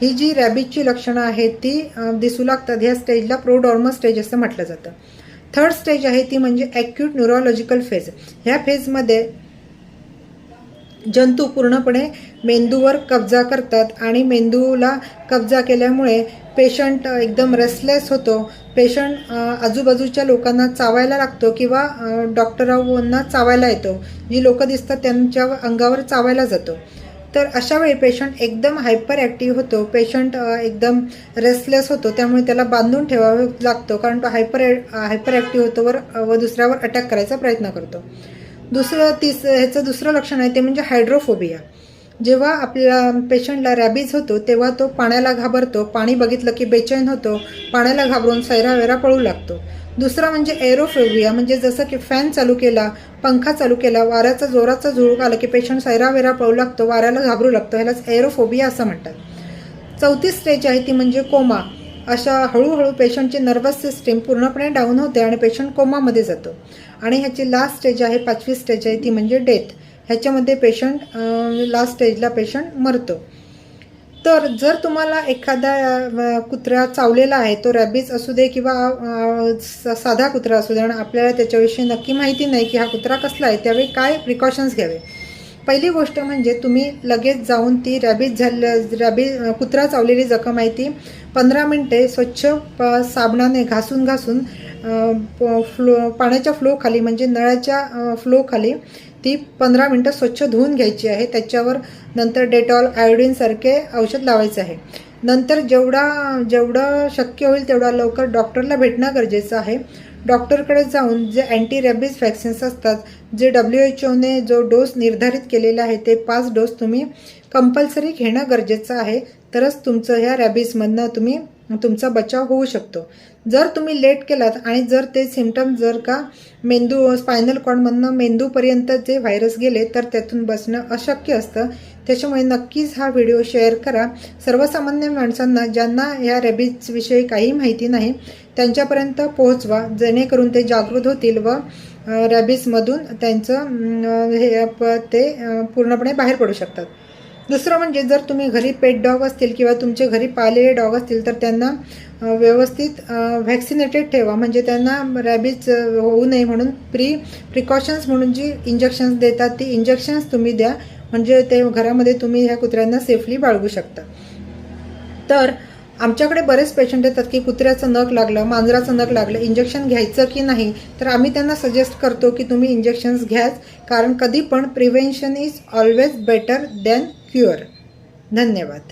ही जी रॅबिजची लक्षणं आहेत ती दिसू लागतात ह्या स्टेजला प्रोडॉर्मल स्टेज असं म्हटलं जातं. थर्ड स्टेज आहे ती म्हणजे ॲक्यूट न्यूरोलॉजिकल फेज ह्या फेजमध्ये जंतू पूर्णपणे मेंदूवर कब्जा करतात आणि मेंदूला कब्जा केल्यामुळे पेशंट एकदम रेस्टलेस होतो. पेशंट आजूबाजूच्या लोकांना चावायला लागतो किंवा डॉक्टरांना चावायला येतो. जी लोकं दिसतात त्यांच्या अंगावर चावायला जातो. तर अशा वेळी पेशंट एकदम हायपर ॲक्टिव्ह होतो पेशंट एकदम रेस्टलेस होतो. त्यामुळे त्याला बांधून ठेवावं लागतो. कारण तो हायपर हायपर ॲक्टिव्ह होतो वर व दुसऱ्यावर अटॅक करायचा प्रयत्न करतो. दुसरं तिस ह्याचं दुसरं लक्षण आहे ते म्हणजे हायड्रोफोबिया जेव्हा आपल्या पेशंटला रॅबीज होतो तेव्हा तो पाण्याला घाबरतो. पाणी बघितलं की बेचैन होतो. पाण्याला घाबरून सैरावेरा पळू लागतो. दुसरं म्हणजे एरोफोबिया म्हणजे जसं की फॅन चालू केला पंखा चालू केला वाऱ्याचा जोराचा झुळूक आला की पेशंट सैरावेरा पळू लागतो वाऱ्याला घाबरू लागतो. ह्यालाच एरोफोबिया असं म्हणतात. चौथी स्टेज आहे ती म्हणजे कोमा अशा हळूहळू पेशंटची नर्वस सिस्टीम पूर्णपणे डाऊन होते आणि पेशंट कोमामध्ये जातो. आणि ह्याची लास्ट स्टेज आहे पाचवी स्टेज आहे ती म्हणजे डेथ ह्याच्यामध्ये पेशंट लास्ट स्टेजला पेशंट मरतो. तर जर तुम्हाला एखादा कुत्रा चावलेला आहे तो रॅबीज असू दे किंवा स- साधा कुत्रा असू दे आणि आपल्याला त्याच्याविषयी नक्की माहिती नाही की हा कुत्रा कसला आहे त्यावेळी काय प्रिकॉशन्स घ्यावे? पहिली गोष्ट म्हणजे तुम्ही लगेच जाऊन ती रॅबीज झाल्या रॅबीज कुत्रा चावलेली जखम आहे ती पंधरा मिनटे स्वच्छ प साबणाने घासून घासून फ्लो पाण्याच्या फ्लो खाली म्हणजे नळाच्या फ्लो खाली ती पंधरा मिनटं स्वच्छ धुवून घ्यायची आहे. त्याच्यावर नंतर डेटॉल आयोडीनसारखे औषध लावायचं आहे. नंतर जेवढा जेवढं शक्य होईल तेवढा लवकर डॉक्टरला भेटणं गरजेचं आहे. डॉक्टरकडे जाऊन जे अँटी रॅबीज व्हॅक्सिन्स असतात जे डब्ल्यू एच ओने जो डोस निर्धारित केलेला आहे ते पाच डोस तुम्ही कंपल्सरी घेणं गरजेचं आहे. तरच तुमचं ह्या रॅबीजमधनं तुम्ही तुमचा बचाव होऊ शकतो. जर तुम्ही लेट केलात आणि जर ते सिमटम जर का मेंदू स्पायनल कॉर्डमधनं मेंदूपर्यंत जे व्हायरस गेले तर त्यातून बसणं अशक्य असतं. त्याच्यामुळे नक्कीच हा व्हिडिओ शेअर करा. सर्वसामान्य माणसांना ज्यांना या रॅबीजविषयी काही माहिती नाही त्यांच्यापर्यंत पोहोचवा. जेणेकरून ते जागृत होतील व अ, रॅबीजमधून त्यांचं हे प- ते पूर्णपणे बाहेर पडू शकतात. दुसरं म्हणजे जर तुम्ही घरी पेट डॉग असतील किंवा तुमचे घरी पाळलेले डॉग असतील तर त्यांना व्यवस्थित व्हॅक्सिनेटेड ठेवा. म्हणजे त्यांना रॅबीज होऊ नये म्हणून प्री प्रिकॉशन्स म्हणून जी इंजेक्शन्स देतात ती इंजेक्शन्स तुम्ही द्या. म्हणजे ते घरामध्ये तुम्ही ह्या कुत्र्यांना सेफली बाळगू शकता. तर आमच्याकडे बरेच पेशंट येतात की कुत्र्याचं नख लागलं मांजराचं नख लागलं इंजेक्शन घ्यायचं की नाही तर आम्ही त्यांना सजेस्ट करतो की तुम्ही इंजेक्शन्स घ्याच. कारण कधी पण prevention is always better than cure धन्यवाद.